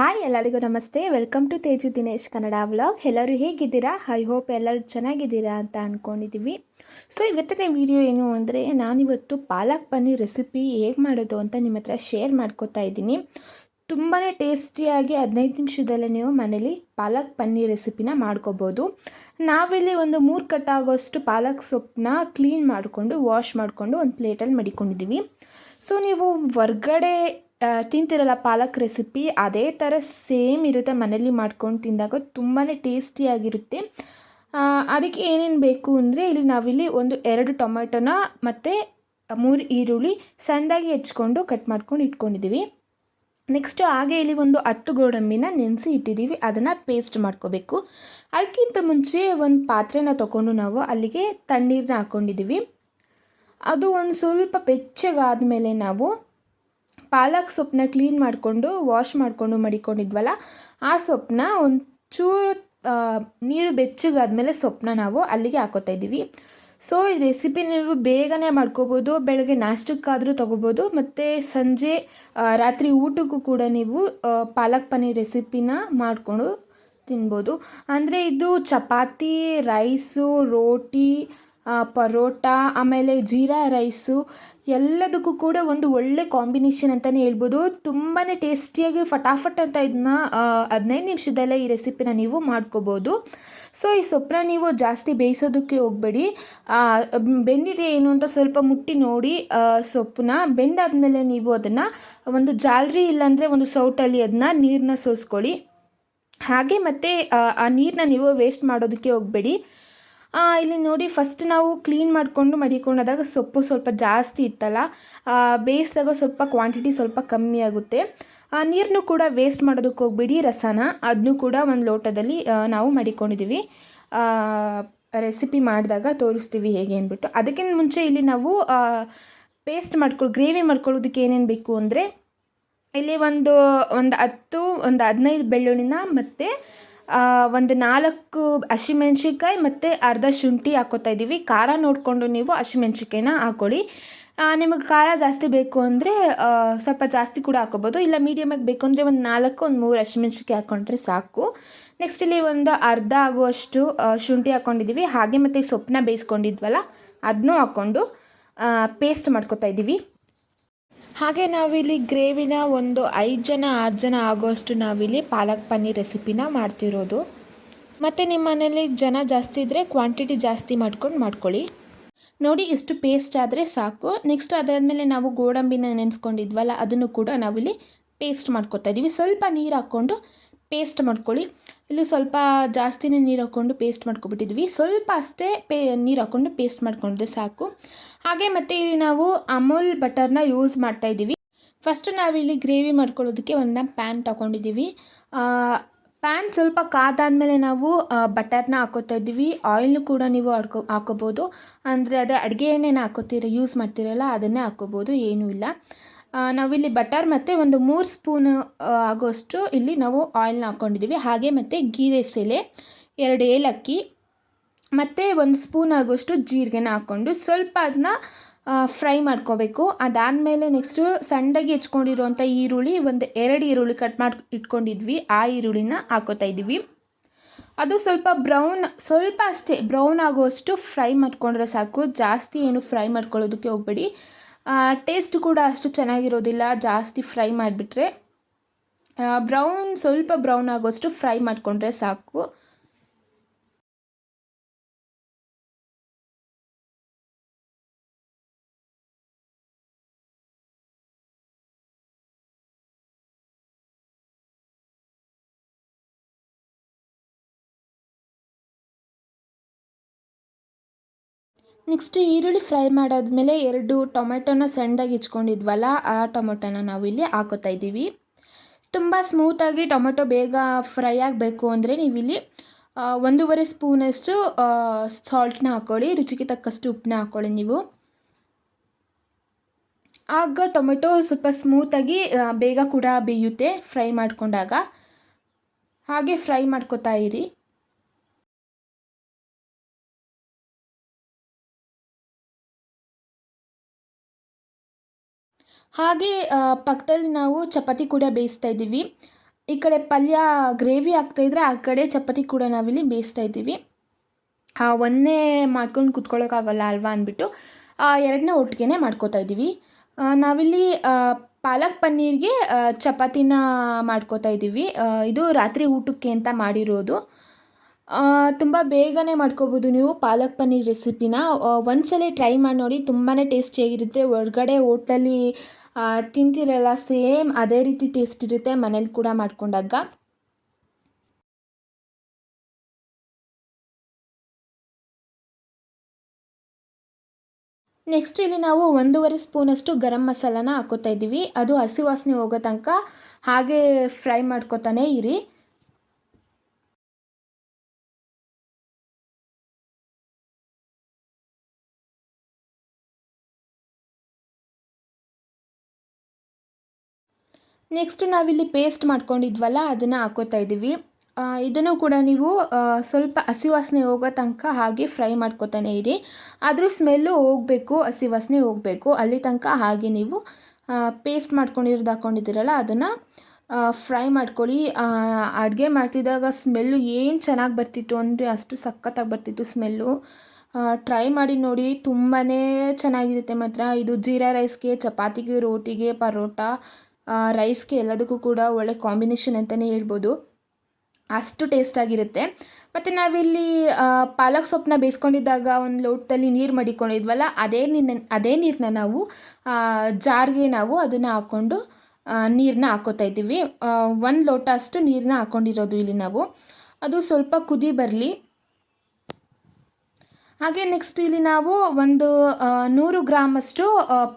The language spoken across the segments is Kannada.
ಹಾಯ್ ಎಲ್ಲರಿಗೂ ನಮಸ್ತೆ. Welcome to Teju Dinesh Kannada vlog. ಎಲ್ಲರೂ ಹೇಗಿದ್ದೀರಾ? ಐ ಹೋಪ್ ಎಲ್ಲರೂ ಚೆನ್ನಾಗಿದ್ದೀರಾ ಅಂತ ಅಂದ್ಕೊಂಡಿದ್ದೀವಿ ಸೊ ಇವತ್ತಿನ ವಿಡಿಯೋ ಏನು ಅಂದರೆ, ನಾನಿವತ್ತು ಪಾಲಕ್ ಪನ್ನೀರ್ ರೆಸಿಪಿ ಹೇಗೆ ಮಾಡೋದು ಅಂತ ನಿಮ್ಮ ಹತ್ರ ಶೇರ್ ಮಾಡ್ಕೋತಾ ಇದ್ದೀನಿ. ತುಂಬಾ ಟೇಸ್ಟಿಯಾಗಿ ಹದಿನೈದು ನಿಮಿಷದಲ್ಲೇ ನೀವು ಮನೇಲಿ ಪಾಲಕ್ ಪನ್ನೀರ್ ರೆಸಿಪಿನ ಮಾಡ್ಕೋಬೋದು. ನಾವಿಲ್ಲಿ ಒಂದು ಮೂರು ಕಟ್ಟಾಗೋಷ್ಟು ಪಾಲಕ್ ಸೊಪ್ಪನ್ನ ಕ್ಲೀನ್ ಮಾಡಿಕೊಂಡು ವಾಶ್ ಮಾಡಿಕೊಂಡು ಒಂದು ಪ್ಲೇಟಲ್ಲಿ ಮಡಿಕೊಂಡಿದ್ದೀವಿ ಸೊ ನೀವು ಹೊರ್ಗಡೆ ತಿಂತಿರಲ್ಲ ಪಾಲಕ್ ರೆಸಿಪಿ ಅದೇ ಥರ ಸೇಮ್ ಇರುತ್ತೆ ಮನೇಲಿ ಮಾಡ್ಕೊಂಡು ತಿಂದಾಗ. ತುಂಬಾ ಟೇಸ್ಟಿಯಾಗಿರುತ್ತೆ. ಅದಕ್ಕೆ ಏನೇನು ಬೇಕು ಅಂದರೆ ಇಲ್ಲಿ ನಾವಿಲ್ಲಿ ಒಂದು ಎರಡು ಟೊಮೆಟೊನ ಮತ್ತು ಮೂರು ಈರುಳ್ಳಿ ಸಣ್ಣದಾಗಿ ಹೆಚ್ಕೊಂಡು ಕಟ್ ಮಾಡ್ಕೊಂಡು ಇಟ್ಕೊಂಡಿದ್ದೀವಿ. ನೆಕ್ಸ್ಟು ಹಾಗೆ ಇಲ್ಲಿ ಒಂದು ಹತ್ತು ಗೋಡಂಬಿನ ನೆನೆಸಿ ಇಟ್ಟಿದ್ದೀವಿ. ಅದನ್ನು ಪೇಸ್ಟ್ ಮಾಡ್ಕೋಬೇಕು. ಅದಕ್ಕಿಂತ ಮುಂಚೆ ಒಂದು ಪಾತ್ರೆನ ತೊಗೊಂಡು ನಾವು ಅಲ್ಲಿಗೆ ತಣ್ಣೀರನ್ನ ಹಾಕ್ಕೊಂಡಿದ್ದೀವಿ ಅದು ಒಂದು ಸ್ವಲ್ಪ ಬೆಚ್ಚಗಾದಮೇಲೆ ನಾವು ಪಾಲಕ್ ಸೊಪ್ಪನ್ನ ಕ್ಲೀನ್ ಮಾಡಿಕೊಂಡು, ವಾಶ್ ಮಾಡಿಕೊಂಡು ಮಡಿಕೊಂಡಿದ್ವಲ್ಲ, ಆ ಸೊಪ್ಪನ್ನ ಒಂಚೂರು ನೀರು ಬೆಚ್ಚಗಾದಮೇಲೆ ಸೊಪ್ಪನ್ನ ನಾವು ಅಲ್ಲಿಗೆ ಹಾಕೋತಾ ಇದ್ದೀವಿ. ಸೊ ಈ ರೆಸಿಪಿ ನೀವು ಬೇಗನೆ ಮಾಡ್ಕೋಬೋದು, ಬೆಳಗ್ಗೆ ನಾಷ್ಟಕ್ಕಾದರೂ ತೊಗೋಬೋದು, ಮತ್ತು ಸಂಜೆ ರಾತ್ರಿ ಊಟಕ್ಕೂ ಕೂಡ ನೀವು ಪಾಲಕ್ ಪನ್ನೀರ್ ರೆಸಿಪಿನ ಮಾಡಿಕೊಂಡು ತಿನ್ಬೋದು. ಅಂದರೆ ಇದು ಚಪಾತಿ, ರೈಸು, ರೋಟಿ ಪರೋಟ, ಆಮೇಲೆ ಜೀರಾ ರೈಸು, ಎಲ್ಲದಕ್ಕೂ ಕೂಡ ಒಂದು ಒಳ್ಳೆ ಕಾಂಬಿನೇಷನ್ ಅಂತಲೇ ಹೇಳ್ಬೋದು. ತುಂಬಾ ಟೇಸ್ಟಿಯಾಗಿ ಫಟಾಫಟ್ ಅಂತ ಇದನ್ನ ಹದಿನೈದು ನಿಮಿಷದಲ್ಲೇ ಈ ರೆಸಿಪಿನ ನೀವು ಮಾಡ್ಕೋಬೋದು. ಸೊ, ಈ ಸೊಪ್ಪನ್ನ ನೀವು ಜಾಸ್ತಿ ಬೇಯಿಸೋದಕ್ಕೆ ಹೋಗಬೇಡಿ. ಬೆಂದಿದೆ ಏನು ಅಂತ ಸ್ವಲ್ಪ ಮುಟ್ಟಿ ನೋಡಿ ಸೊಪ್ಪನ್ನ ಬೆಂದಾದ್ಮೇಲೆ ನೀವು ಅದನ್ನು ಒಂದು ಜಾಲರಿ ಇಲ್ಲಾಂದರೆ ಒಂದು ಸೌಟಲ್ಲಿ ಅದನ್ನ ನೀರನ್ನ ಸೋಸ್ಕೊಳ್ಳಿ. ಹಾಗೆ ಮತ್ತೆ, ಆ ನೀರನ್ನ ನೀವು ವೇಸ್ಟ್ ಮಾಡೋದಕ್ಕೆ ಹೋಗಬೇಡಿ. ಇಲ್ಲಿ ನೋಡಿ ಫಸ್ಟ್ ನಾವು ಕ್ಲೀನ್ ಮಾಡಿಕೊಂಡು ಮಡಿಕೊಂಡಾಗ ಸೊಪ್ಪು ಸ್ವಲ್ಪ ಜಾಸ್ತಿ ಇತ್ತಲ್ಲ ಬೇಯಿಸಿದಾಗ ಸ್ವಲ್ಪ ಕ್ವಾಂಟಿಟಿ ಸ್ವಲ್ಪ ಕಮ್ಮಿ ಆಗುತ್ತೆ. ನೀರನ್ನು ಕೂಡ ವೇಸ್ಟ್ ಮಾಡೋದಕ್ಕೆ ಹೋಗ್ಬಿಡಿ, ರಸನ. ಅದನ್ನು ಕೂಡ ಒಂದು ಲೋಟದಲ್ಲಿ ನಾವು ಮಡಿಕೊಂಡಿದ್ದೀವಿ ರೆಸಿಪಿ ಮಾಡಿದಾಗ ತೋರಿಸ್ತೀವಿ ಹೇಗೆ ಅಂದ್ಬಿಟ್ಟು. ಅದಕ್ಕಿಂತ ಮುಂಚೆ ಇಲ್ಲಿ ನಾವು ಪೇಸ್ಟ್ ಮಾಡ್ಕೊಳ್ಳಿ ಗ್ರೇವಿ ಮಾಡ್ಕೊಳ್ಳೋದಕ್ಕೆ ಏನೇನು ಬೇಕು ಅಂದರೆ, ಇಲ್ಲಿ ಒಂದು ಒಂದು ಹತ್ತು, ಒಂದು ಹದಿನೈದು ಬೆಳ್ಳುಳ್ಳಿನ ಮತ್ತು ಒಂದು ನಾಲ್ಕು ಹಸಿಮೆಣ್ಸಿನ್ಕಾಯಿ ಮತ್ತು ಅರ್ಧ ಶುಂಠಿ ಹಾಕೋತಾ ಇದ್ದೀವಿ. ಖಾರ ನೋಡಿಕೊಂಡು ನೀವು ಹಸಿಮೆಣ್ಸಿನ್ಕಾಯಿನ ಹಾಕ್ಕೊಳ್ಳಿ ನಿಮಗೆ ಖಾರ ಜಾಸ್ತಿ ಬೇಕು ಅಂದರೆ ಸ್ವಲ್ಪ ಜಾಸ್ತಿ ಕೂಡ ಹಾಕ್ಕೋಬೋದು ಇಲ್ಲ ಮೀಡಿಯಮಾಗಿ ಬೇಕು ಅಂದರೆ ಒಂದು ನಾಲ್ಕು, ಒಂದು ಮೂರು ಹಸಿಮೆಣ್ಸಿನ್ಕಾಯಿ ಹಾಕ್ಕೊಂಡ್ರೆ ಸಾಕು. ನೆಕ್ಸ್ಟ್ ಇಲ್ಲಿ ಒಂದು ಅರ್ಧ ಆಗುವಷ್ಟು ಶುಂಠಿ ಹಾಕ್ಕೊಂಡಿದ್ದೀವಿ ಹಾಗೆ ಮತ್ತು ಸೊಪ್ಪನ್ನ ಬೇಯಿಸ್ಕೊಂಡಿದ್ವಲ್ಲ ಅದನ್ನೂ ಹಾಕ್ಕೊಂಡು ಪೇಸ್ಟ್ ಮಾಡ್ಕೊತಾ ಇದ್ದೀವಿ. ಹಾಗೆ ನಾವಿಲ್ಲಿ ಗ್ರೇವಿನ ಒಂದು ಐದು ಜನ, ಆರು ಜನ ಆಗೋಷ್ಟು ನಾವಿಲ್ಲಿ ಪಾಲಕ್ ಪನ್ನೀರ್ ರೆಸಿಪಿನ ಮಾಡ್ತಿರೋದು. ಮತ್ತು ನಿಮ್ಮ ಮನೇಲಿ ಜನ ಜಾಸ್ತಿ ಇದ್ದರೆ ಕ್ವಾಂಟಿಟಿ ಜಾಸ್ತಿ ಮಾಡ್ಕೊಂಡು ಮಾಡ್ಕೊಳ್ಳಿ. ನೋಡಿ, ಇಷ್ಟು ಪೇಸ್ಟ್ ಆದರೆ ಸಾಕು. ನೆಕ್ಸ್ಟ್ ಅದಾದಮೇಲೆ ನಾವು ಗೋಡಂಬಿನ ನೆನೆಸ್ಕೊಂಡಿದ್ವಲ್ಲ, ಅದನ್ನು ಕೂಡ ನಾವಿಲ್ಲಿ ಪೇಸ್ಟ್ ಮಾಡ್ಕೊತಾ ಇದ್ದೀವಿ ಸ್ವಲ್ಪ ನೀರು ಹಾಕ್ಕೊಂಡು ಪೇಸ್ಟ್ ಮಾಡ್ಕೊಳ್ಳಿ. ಇಲ್ಲಿ ಸ್ವಲ್ಪ ಜಾಸ್ತಿನೇ ನೀರು ಹಾಕ್ಕೊಂಡು ಪೇಸ್ಟ್ ಮಾಡ್ಕೊಬಿಟ್ಟಿದ್ವಿ. ಸ್ವಲ್ಪ ಅಷ್ಟೇ ಪೇ, ನೀರು ಹಾಕ್ಕೊಂಡು ಪೇಸ್ಟ್ ಮಾಡ್ಕೊಂಡ್ರೆ ಸಾಕು. ಹಾಗೆ ಮತ್ತು ಇಲ್ಲಿ ನಾವು ಅಮೂಲ್ ಬಟರ್ನ ಯೂಸ್ ಮಾಡ್ತಾ ಇದ್ದೀವಿ. ಫಸ್ಟು ನಾವಿಲ್ಲಿ ಗ್ರೇವಿ ಮಾಡ್ಕೊಳ್ಳೋದಕ್ಕೆ ಒಂದು ಪ್ಯಾನ್ ತಗೊಂಡಿದ್ದೀವಿ. ಪ್ಯಾನ್ ಸ್ವಲ್ಪ ಕಾದಾದಮೇಲೆ ನಾವು ಬಟರ್ನ ಹಾಕೋತಾ ಇದ್ದೀವಿ. ಆಯಿಲ್ ಕೂಡ ನೀವು ಹಾಕೋ ಹಾಕೋಬೋದು. ಅಂದರೆ ಅದು ಅಡುಗೆ ಎಣ್ಣೆನ ಹಾಕೋತೀರ, ಯೂಸ್ ಮಾಡ್ತೀರಲ್ಲ, ಅದನ್ನೇ ಹಾಕೋಬೋದು. ಏನೂ ಇಲ್ಲ. ನಾವಿಲ್ಲಿ ಬಟರ್ ಮತ್ತು ಒಂದು ಮೂರು ಸ್ಪೂನ್ ಆಗೋಷ್ಟು ಇಲ್ಲಿ ನಾವು ಆಯಿಲ್ನ ಹಾಕ್ಕೊಂಡಿದ್ದೀವಿ. ಹಾಗೆ ಮತ್ತು ಗೀರೆಸ್ ಎಲೆ ಎರಡು ಏಲಕ್ಕಿ, ಮತ್ತು ಒಂದು ಸ್ಪೂನ್ ಆಗೋಷ್ಟು ಜೀರಿಗೆನ ಹಾಕ್ಕೊಂಡು ಸ್ವಲ್ಪ ಅದನ್ನ ಫ್ರೈ ಮಾಡ್ಕೋಬೇಕು. ಅದಾದಮೇಲೆ ನೆಕ್ಸ್ಟು ಸಣ್ಣಗೆ ಹೆಚ್ಕೊಂಡಿರುವಂಥ ಈರುಳ್ಳಿ, ಒಂದು ಎರಡು ಈರುಳ್ಳಿ ಕಟ್ ಮಾಡಿ ಇಟ್ಕೊಂಡಿದ್ವಿ. ಆ ಈರುಳ್ಳಿನ ಹಾಕೋತಾ ಇದ್ದೀವಿ. ಅದು ಸ್ವಲ್ಪ ಬ್ರೌನ್, ಸ್ವಲ್ಪ ಅಷ್ಟೇ ಬ್ರೌನ್ ಆಗೋಷ್ಟು ಫ್ರೈ ಮಾಡ್ಕೊಂಡ್ರೆ ಸಾಕು. ಜಾಸ್ತಿ ಏನು ಫ್ರೈ ಮಾಡ್ಕೊಳ್ಳೋದಕ್ಕೆ ಹೋಗಬೇಡಿ. ಟೇಸ್ಟ್ ಕೂಡ ಅಷ್ಟು ಚೆನ್ನಾಗಿರೋದಿಲ್ಲ ಜಾಸ್ತಿ ಫ್ರೈ ಮಾಡಿಬಿಟ್ರೆ. ಬ್ರೌನ್ ಸ್ವಲ್ಪ ಬ್ರೌನ್ ಆಗೋಷ್ಟು ಫ್ರೈ ಮಾಡಿಕೊಂಡ್ರೆ ಸಾಕು. ನೆಕ್ಸ್ಟ್ ಈರುಳ್ಳಿ ಫ್ರೈ ಮಾಡಾದ್ಮೇಲೆ ಎರಡು ಟೊಮೆಟೊನ ಸಣ್ಣದಾಗಿ ಇಚ್ಕೊಂಡಿದ್ವಲ್ಲ, ಆ ಟೊಮೆಟೊನ ನಾವು ಇಲ್ಲಿ ಹಾಕೋತಾ ಇದ್ದೀವಿ. ತುಂಬ ಸ್ಮೂತಾಗಿ ಟೊಮೆಟೊ ಬೇಗ ಫ್ರೈ ಆಗಬೇಕು ಅಂದರೆ ನೀವಿಲ್ಲಿ ಒಂದೂವರೆ ಸ್ಪೂನಷ್ಟು ಸಾಲ್ಟ್ನ ಹಾಕ್ಕೊಳ್ಳಿ ರುಚಿಗೆ ತಕ್ಕಷ್ಟು ಉಪ್ಪನ್ನ ಹಾಕ್ಕೊಳ್ಳಿ ನೀವು. ಆಗ ಟೊಮೆಟೊ ಸ್ವಲ್ಪ ಸ್ಮೂತಾಗಿ ಬೇಗ ಕೂಡ ಬೇಯುತ್ತೆ ಫ್ರೈ ಮಾಡಿಕೊಂಡಾಗ. ಹಾಗೆ ಫ್ರೈ ಮಾಡ್ಕೊತಾ ಇರಿ. ಹಾಗೆ ಪಕ್ಕದಲ್ಲಿ ನಾವು ಚಪಾತಿ ಕೂಡ ಬೇಯಿಸ್ತಾ ಇದ್ದೀವಿ. ಈ ಕಡೆ ಪಲ್ಯ ಗ್ರೇವಿ ಆಗ್ತಾಯಿದ್ರೆ ಆ ಕಡೆ ಚಪಾತಿ ಕೂಡ ನಾವಿಲ್ಲಿ ಬೇಯಿಸ್ತಾ ಇದ್ದೀವಿ. ಒಂದೇ ಮಾಡ್ಕೊಂಡು ಕುತ್ಕೊಳ್ಳೋಕ್ಕಾಗಲ್ಲ ಅಲ್ವಾ ಅಂದ್ಬಿಟ್ಟು ಎರಡನೇ ಒಟ್ಟಿಗೆ ಮಾಡ್ಕೋತಾ ಇದ್ದೀವಿ. ನಾವಿಲ್ಲಿ ಪಾಲಕ್ ಪನ್ನೀರ್ಗೆ ಚಪಾತಿನ ಮಾಡ್ಕೋತಾ ಇದ್ದೀವಿ. ಇದು ರಾತ್ರಿ ಊಟಕ್ಕೆ ಅಂತ ಮಾಡಿರೋದು. ತುಂಬ ಬೇಗನೆ ಮಾಡ್ಕೋಬೋದು ನೀವು ಪಾಲಕ್ ಪನ್ನೀರ್ ರೆಸಿಪಿನ. ಒಂದ್ಸಲ ಟ್ರೈ ಮಾಡಿ ನೋಡಿ ತುಂಬಾ ಟೇಸ್ಟಿಯಾಗಿರುತ್ತೆ ಹೊರ್ಗಡೆ ಹೋಟ್ಲಲ್ಲಿ ತಿಂತಿರಲ್ಲ, ಸೇಮ್ ಅದೇ ರೀತಿ ಟೇಸ್ಟ್ ಇರುತ್ತೆ ಮನೇಲಿ ಕೂಡ ಮಾಡ್ಕೊಂಡಾಗ. ನೆಕ್ಸ್ಟ್ ಇಲ್ಲಿ ನಾವು ಒಂದೂವರೆ ಸ್ಪೂನಷ್ಟು ಗರಂ ಮಸಾಲಾನ ಹಾಕೋತಾ ಇದ್ದೀವಿ. ಅದು ಹಸಿ ವಾಸನೆ ಹೋಗೋ ತನಕ ಹಾಗೆ ಫ್ರೈ ಮಾಡ್ಕೊತಾನೆ ಇರಿ. ನೆಕ್ಸ್ಟ್ ನಾವಿಲ್ಲಿ ಪೇಸ್ಟ್ ಮಾಡ್ಕೊಂಡಿದ್ವಲ್ಲ, ಅದನ್ನು ಹಾಕೋತಾ ಇದ್ದೀವಿ. ಇದನ್ನು ಕೂಡ ನೀವು ಸ್ವಲ್ಪ ಹಸಿ ವಾಸನೆ ಹೋಗೋ ತನಕ ಹಾಗೆ ಫ್ರೈ ಮಾಡ್ಕೊತಾನೆ ಇರಿ. ಆದರೂ ಸ್ಮೆಲ್ಲು ಹೋಗಬೇಕು, ಹಸಿ ವಾಸನೆ ಹೋಗಬೇಕು. ಅಲ್ಲಿ ತನಕ ಹಾಗೆ ನೀವು ಪೇಸ್ಟ್ ಮಾಡ್ಕೊಂಡಿರೋದು ಹಾಕ್ಕೊಂಡಿದ್ದೀರಲ್ಲ ಅದನ್ನು ಫ್ರೈ ಮಾಡ್ಕೊಳ್ಳಿ. ಅಡುಗೆ ಮಾಡ್ತಿದ್ದಾಗ ಸ್ಮೆಲ್ಲು ಏನು ಚೆನ್ನಾಗಿ ಬರ್ತಿತ್ತು ಅಂದರೆ ಅಷ್ಟು ಸಖತ್ತಾಗಿ ಬರ್ತಿತ್ತು ಸ್ಮೆಲ್ಲು ಟ್ರೈ ಮಾಡಿ ನೋಡಿ ತುಂಬಾ ಚೆನ್ನಾಗಿರುತ್ತೆ ಮಾತ್ರ. ಇದು ಜೀರಾ ರೈಸ್ಗೆ ಚಪಾತಿಗೆ, ರೋಟಿಗೆ, ಪರೋಟ ರೈಸ್ಗೆ ಎಲ್ಲದಕ್ಕೂ ಕೂಡ ಒಳ್ಳೆ ಕಾಂಬಿನೇಷನ್ ಅಂತಲೇ ಹೇಳ್ಬೋದು. ಅಷ್ಟು ಟೇಸ್ಟಾಗಿರುತ್ತೆ ಮತ್ತು ನಾವಿಲ್ಲಿ ಪಾಲಕ್ ಸೊಪ್ಪನ್ನ ಬೇಯಿಸ್ಕೊಂಡಿದ್ದಾಗ ಒಂದು ಲೋಟದಲ್ಲಿ ನೀರು ಮಡಿಕೊಂಡಿದ್ವಲ್ಲ, ಅದೇ ನೀರನ್ನ ಅದೇ ನೀರನ್ನ ನಾವು ಜಾರ್ಗೆ ನಾವು ಅದನ್ನು ಹಾಕ್ಕೊಂಡು ನೀರನ್ನ ಹಾಕೋತಾ ಇದ್ದೀವಿ. ಒಂದು ಲೋಟ ಅಷ್ಟು ನೀರನ್ನ ಹಾಕ್ಕೊಂಡಿರೋದು ಇಲ್ಲಿ ನಾವು. ಅದು ಸ್ವಲ್ಪ ಕುದಿ ಬರಲಿ. ಹಾಗೆ ನೆಕ್ಸ್ಟ್ ಇಲ್ಲಿ ನಾವು ಒಂದು ನೂರು ಗ್ರಾಮಷ್ಟು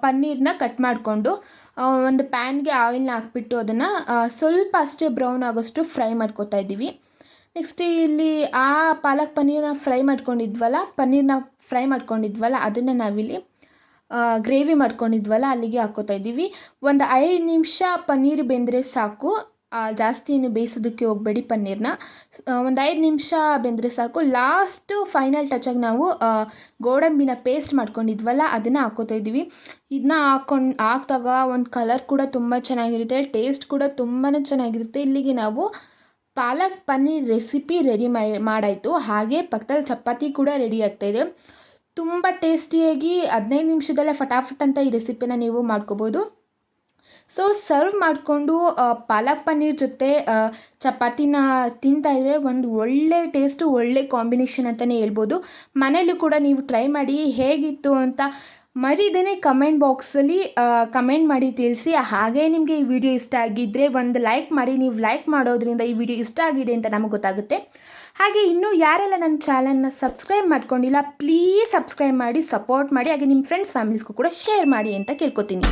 ಪನ್ನೀರನ್ನ ಕಟ್ ಮಾಡಿಕೊಂಡು ಒಂದು ಪ್ಯಾನ್ಗೆ ಆಯಿಲ್ನ ಹಾಕ್ಬಿಟ್ಟು ಅದನ್ನು ಸ್ವಲ್ಪ ಅಷ್ಟೇ ಬ್ರೌನ್ ಆಗೋಷ್ಟು ಫ್ರೈ ಮಾಡ್ಕೊತಾ ಇದ್ದೀವಿ. ನೆಕ್ಸ್ಟ್ ಇಲ್ಲಿ ಆ ಪಾಲಕ್ ಪನ್ನೀರನ್ನ ಫ್ರೈ ಮಾಡ್ಕೊಂಡಿದ್ವಲ್ಲ, ಪನ್ನೀರ್ನ ಫ್ರೈ ಮಾಡ್ಕೊಂಡಿದ್ವಲ್ಲ, ಅದನ್ನು ನಾವಿಲ್ಲಿ ಗ್ರೇವಿ ಮಾಡ್ಕೊಂಡಿದ್ವಲ್ಲ, ಅಲ್ಲಿಗೆ ಹಾಕ್ಕೋತಾ ಇದ್ದೀವಿ. ಒಂದು ಐದು ನಿಮಿಷ ಪನ್ನೀರ್ ಬೆಂದರೆ ಸಾಕು. ಜಾಸ್ತಿ ಏನು ಬೇಯಿಸೋದಕ್ಕೆ ಹೋಗಬೇಡಿ ಪನ್ನೀರನ್ನ ಒಂದು ಐದು ನಿಮಿಷ ಬೆಂದರೆ ಸಾಕು. ಲಾಸ್ಟು ಫೈನಲ್ ಟಚ್ಚಾಗಿ ನಾವು ಗೋಡಂಬಿನ ಪೇಸ್ಟ್ ಮಾಡ್ಕೊಂಡಿದ್ವಲ್ಲ, ಅದನ್ನು ಹಾಕ್ಕೋತಾ ಇದ್ದೀವಿ. ಇದನ್ನ ಹಾಕ್ಕೊಂಡು ಹಾಕ್ದಾಗ ಒಂದು ಕಲರ್ ಕೂಡ ತುಂಬ ಚೆನ್ನಾಗಿರುತ್ತೆ ಟೇಸ್ಟ್ ಕೂಡ ತುಂಬಾ ಚೆನ್ನಾಗಿರುತ್ತೆ. ಇಲ್ಲಿಗೆ ನಾವು ಪಾಲಕ್ ಪನ್ನೀರ್ ರೆಸಿಪಿ ರೆಡಿ ಮಾಡಾಯಿತು. ಹಾಗೆ ಪಕ್ಕದಲ್ಲಿ ಚಪಾತಿ ಕೂಡ ರೆಡಿ ಆಗ್ತಾಯಿದೆ ತುಂಬ ಟೇಸ್ಟಿಯಾಗಿ ಹದಿನೈದು ನಿಮಿಷದಲ್ಲೇ ಫಟಾಫಟ್ ಅಂತ ಈ ರೆಸಿಪಿನ ನೀವು ಮಾಡ್ಕೋಬೋದು. ಸೊ ಸರ್ವ್ ಮಾಡಿಕೊಂಡು ಪಾಲಕ್ ಪನ್ನೀರ್ ಜೊತೆ ಚಪಾತಿನ ತಿಂತಾಯಿದ್ರೆ ಒಂದು ಒಳ್ಳೆ ಟೇಸ್ಟು ಒಳ್ಳೆ ಕಾಂಬಿನೇಷನ್ ಅಂತಲೇ ಹೇಳ್ಬೋದು. ಮನೇಲೂ ಕೂಡ ನೀವು ಟ್ರೈ ಮಾಡಿ ಹೇಗಿತ್ತು ಅಂತ ಮರಿದೇನೆ ಕಮೆಂಟ್ ಬಾಕ್ಸಲ್ಲಿ ಕಮೆಂಟ್ ಮಾಡಿ ತಿಳಿಸಿ. ಹಾಗೆ ನಿಮಗೆ ಈ ವಿಡಿಯೋ ಇಷ್ಟ ಆಗಿದ್ದರೆ ಒಂದು ಲೈಕ್ ಮಾಡಿ. ನೀವು ಲೈಕ್ ಮಾಡೋದ್ರಿಂದ ಈ ವಿಡಿಯೋ ಇಷ್ಟ ಆಗಿದೆ ಅಂತ ನಮಗೆ ಗೊತ್ತಾಗುತ್ತೆ. ಹಾಗೆ ಇನ್ನೂ ಯಾರೆಲ್ಲ ನನ್ನ ಚಾನಲ್ನ ಸಬ್ಸ್ಕ್ರೈಬ್ ಮಾಡ್ಕೊಂಡಿಲ್ಲ ಪ್ಲೀಸ್ ಸಬ್ಸ್ಕ್ರೈಬ್ ಮಾಡಿ ಸಪೋರ್ಟ್ ಮಾಡಿ, ಹಾಗೆ ನಿಮ್ಮ ಫ್ರೆಂಡ್ಸ್ ಫ್ಯಾಮಿಲೀಸ್ಗೂ ಕೂಡ ಶೇರ್ ಮಾಡಿ ಅಂತ ಕೇಳ್ಕೊತೀನಿ.